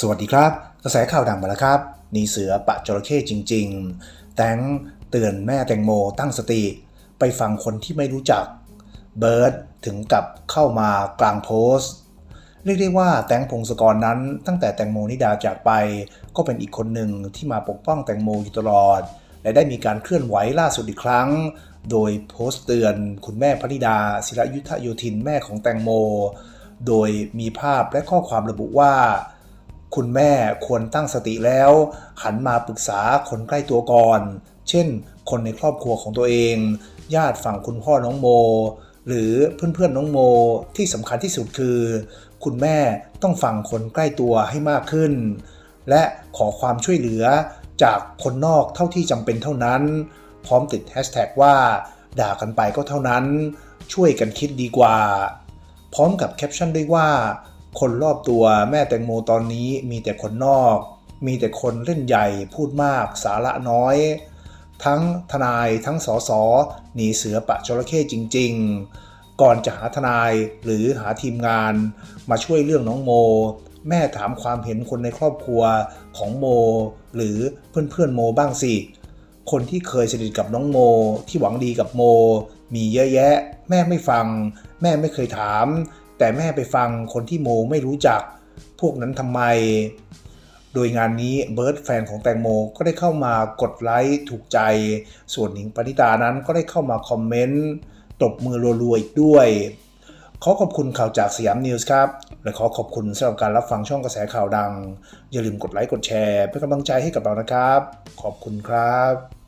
สวัสดีครับ กระแสข่าวดังมาแล้วครับนีเสือปะจระเข้จริง ๆ แตงเตือนแม่แตงโมตั้งสติ ไปฟังคนที่ไม่รู้จัก เบิร์ดถึงกับเข้ามากลางโพสต์ เรียกได้ว่าแตงพงศกรนั้น ตั้งแต่แตงโมนิดาจากไป ก็เป็นอีกคนหนึ่งที่มาปกป้องแตงโมอยู่ตลอด และได้มีการเคลื่อนไหวล่าสุดอีกครั้ง โดยโพสต์เตือนคุณแม่พนิดา ศิรยุทธโยธินแม่ของแตงโม โดยมีภาพและข้อความระบุว่า คุณแม่ควรตั้งสติแล้ว หันมาปรึกษาคนใกล้ตัวก่อน เช่น คนในครอบครัวของตัวเอง ญาติฝั่งคุณพ่อน้องโม หรือเพื่อนๆน้องโมที่สำคัญที่สุดคือ คุณแม่ต้องฟังคนใกล้ตัวให้มากขึ้น และขอความช่วยเหลือจากคนนอกเท่าที่จำเป็นเท่านั้น พร้อมติดแฮชแท็กว่าด่ากันไปก็เท่านั้น ช่วยกันคิดดีกว่า พร้อมกับแคปชั่นด้วยว่า คนรอบตัวแม่แตงโมตอนนี้มีแต่คนนอก มีแต่คนเล่นใหญ่พูดมากสาระน้อย ทั้งทนายทั้งสอสอหนีเสือปะจระเข้จริง ๆ ก่อนจะหาทนายหรือหาทีมงานมาช่วยเรื่องน้องโม แม่ถามความเห็นคนในครอบครัวของโม หรือเพื่อนๆโมบ้างสิคนที่เคยสนิทกับน้องโม ที่หวังดีกับโม มีเยอะแยะ แม่ไม่ฟัง แม่ไม่เคยถาม แต่แม่ไปฟังคนที่โมไม่รู้จักพวกนั้นทำไม โดยงานนี้เบิร์ดแฟนของแตงโมก็ได้เข้ามากดไลค์ถูกใจ ส่วนหนิงปณิตานั้นก็ได้เข้ามาคอมเมนต์ตบมือรัวๆอีกด้วย ขอขอบคุณข่าวจากสยามนิวส์ครับ และขอขอบคุณสำหรับการรับฟังช่องกระแสข่าวดัง อย่าลืมกดไลค์กดแชร์เป็นกำลังใจให้กับเรานะครับ ขอบคุณครับ